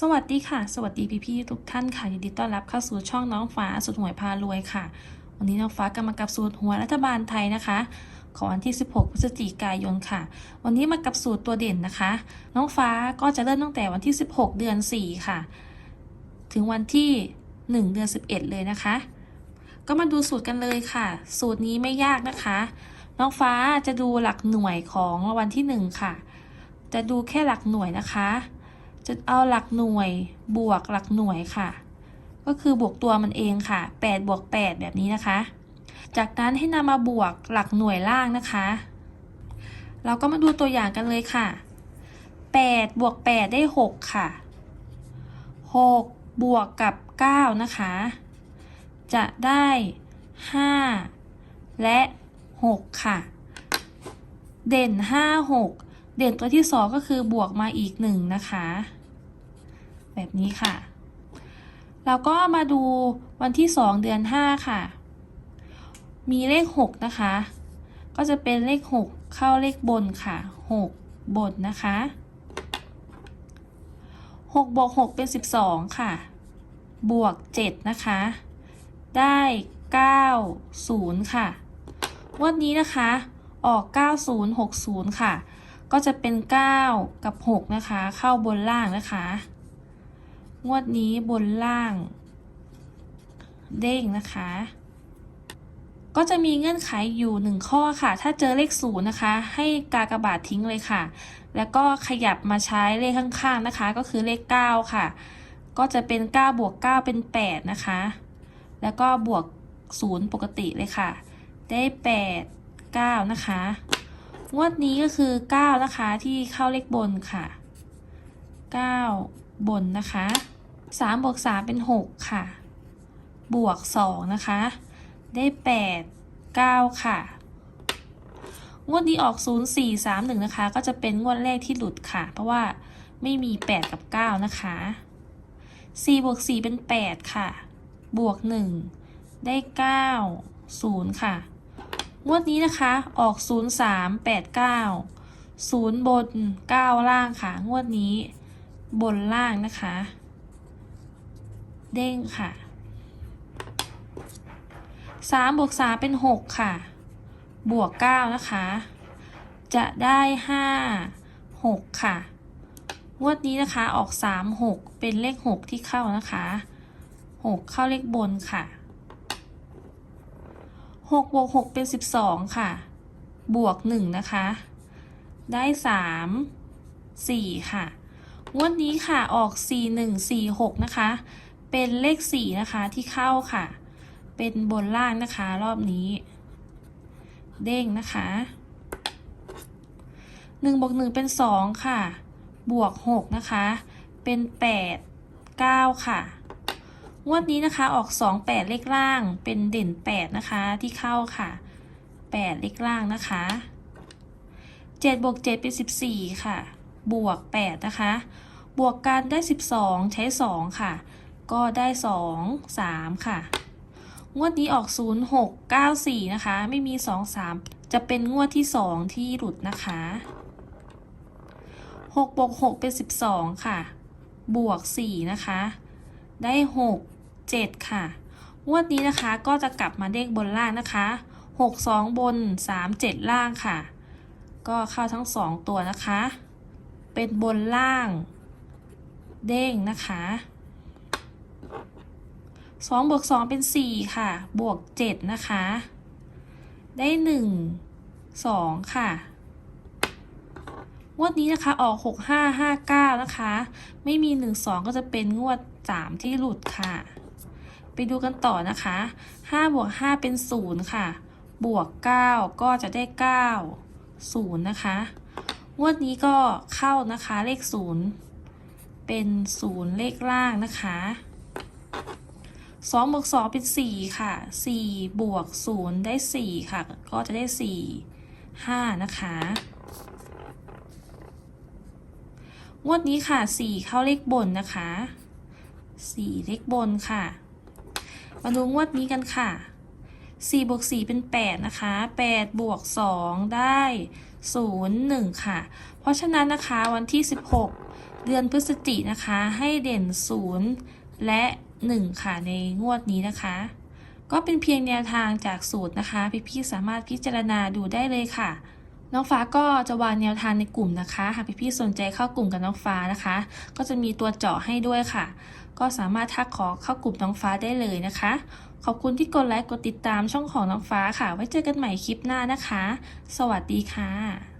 สวัสดีค่ะ สวัสดีพี่ๆทุกท่านค่ะยินดีต้อนรับเข้าสู่ช่องน้องฟ้าสุดหวยพารวยค่ะ วันนี้น้องฟ้ากำลังกับสูตรหวยรัฐบาลไทยนะคะของวันที่ 16 พฤศจิกายนค่ะ วันนี้มากับสูตรตัวเด่นนะคะ น้องฟ้าก็จะเริ่มตั้งแต่วันที่ 16 เดือน 4 ค่ะ ถึงวันที่ 1 เดือน 11 เลยนะคะ ก็มาดูสูตรกันเลยค่ะ สูตรนี้ไม่ยากนะคะ น้องฟ้าจะดูหลักหน่วยของวัลที่ 1 ค่ะ จะดูแค่หลักหน่วยนะคะ จะเอาหลักหน่วยบวกหลักหน่วยค่ะ ก็คือบวกตัวมันเองค่ะ 8 บวก 8 แบบนี้นะคะ จากนั้นให้นำมาบวกหลักหน่วยล่างนะคะ เราก็มาดูตัวอย่างกันเลยค่ะ 8 บวก 8 ได้ 6 ค่ะ 6 บวกกับ 9 นะคะ จะได้ 5 และ 6 ค่ะ เด่น 5 6 เด่นตัวที่2ก็คือบวกมาอีก1นะคะ แบบนี้ค่ะ แล้วก็มาดูวันที่2เดือน5ค่ะ มีเลข6นะคะ ก็จะเป็นเลข6เข้าเลขบนค่ะ6บนนะคะ6บวก6เป็น12ค่ะ บวก7นะคะ ได้9 0ค่ะ วันนี้นะคะ ออก9060ค่ะ ก็จะเป็น 9 กับ 6 นะคะ เข้าบนล่างนะคะ งวดนี้บนล่าง เด้งนะคะ ก็จะมีเงื่อนไขอยู่หนึ่งข้อค่ะ ถ้าเจอเลขศูนย์นะคะ ให้กากบาททิ้งเลยค่ะ แล้วก็ขยับมาใช้เลขข้างๆนะคะ ก็คือเลข 9 ค่ะ ก็จะเป็น 9 บวก 9 เป็น 8 นะคะ แล้วก็บวก 0 ปกติเลยค่ะ ได้ 8 9 นะคะ งวดนี้ก็คือ 9 นะคะที่เข้าเลขบนค่ะ 9 บนนะคะ3บวก3เป็น 6 ค่ะ บวก 2 นะคะ ได้ 8 9 ค่ะ งวดนี้ออก 0 4 3 1 นะคะ ก็จะเป็นงวดแรกที่หลุดค่ะ เพราะว่าไม่มี 8 กับ 9 นะคะ4บวก4เป็น 8 ค่ะ บวก 1 ได้ 9 0 ค่ะ งวดนี้นะคะออก 0 3 8 9 0 บน 9 ล่างค่ะ งวดนี้บนล่างนะคะ เด้งค่ะ 3 บวก 3 เป็น 6 ค่ะ บวก 9 นะคะ จะได้ 5 6 ค่ะ งวดนี้นะคะออก 3 6 เป็นเลข 6 ที่เข้านะคะ 6 เข้าเลขบนค่ะ 6บวก6เป็น 12 ค่ะ บวก 1 นะคะ ได้ 3 4 ค่ะ งวดนี้ค่ะออก 4 1 4 6 นะคะ เป็นเลข 4 นะคะที่เข้าค่ะ เป็นบนล่างนะคะรอบนี้ เด้งนะคะ1บวก1เป็น 2 ค่ะ บวก 6 นะคะ เป็น 8 9 ค่ะ งวดนี้นะคะออก 2 8 เลขล่างเป็นเด่น 8 นะคะที่เข้าค่ะ 8 เลขล่างนะคะ7บวก7เป็น 14 ค่ะ บวก 8 นะคะ บวกกันได้ 12 ใช้ 2 ค่ะ ก็ได้ 2 3 ค่ะ งวดนี้ออก 0 6 9 4 นะคะ ไม่มี 2 3 จะเป็นงวดที่ 2 ที่หลุดนะคะ6บวก6เป็น 12 ค่ะ บวก 4 นะคะ ได้ 6 7 ค่ะงวดนี้นะคะก็จะกลับมาเด้งบนล่างนะคะ 6 2 บน 3 7 ล่างค่ะ ก็เข้าทั้ง 2 ตัวนะคะ เป็นบนล่าง เด้งนะคะ2บวก2เป็น 4 ค่ะ บวก 7 นะคะ ได้ 1 2 ค่ะ วดนี้นะคะออก 6 5 5 9 นะคะ ไม่มี 1 2 ก็จะเป็นงวด 3 ที่หลุดค่ะ ไปดูกันต่อนะคะ5บวก5เป็น 0 ค่ะ บวก 9 ก็จะได้ 9 0 นะคะ งวดนี้ก็เข้านะคะเลข 0 เป็น 0 เลขล่างนะคะ2บวก2เป็น4ค่ะ4บวก0ได้4ค่ะ ก็จะได้4 5นะคะ งวดนี้ค่ะ4เข้าเลขบนนะคะ4เลขบนค่ะ มาดูงวดนี้กันค่ะ4บวก4เป็น8นะคะ8บวก2ได้0 1ค่ะ เพราะฉะนั้นนะคะวันที่16เดือนพฤศจินะคะ ให้เด่น0และ1ค่ะในงวดนี้นะคะ ก็เป็นเพียงแนวทางจากสูตรนะคะ พี่ๆสามารถพิจารณาดูได้เลยค่ะ น้องฟ้าก็จะวางแนวทางในกลุ่มนะคะ หากพี่ๆสนใจเข้ากลุ่มกับน้องฟ้านะคะ ก็จะมีตัวเจาะให้ด้วยค่ะ ก็สามารถทักขอเข้ากลุ่มน้องฟ้าได้เลยนะคะ ขอบคุณที่กดไลค์กดติดตามช่องของน้องฟ้าค่ะ ไว้เจอกันใหม่คลิปหน้านะคะ สวัสดีค่ะ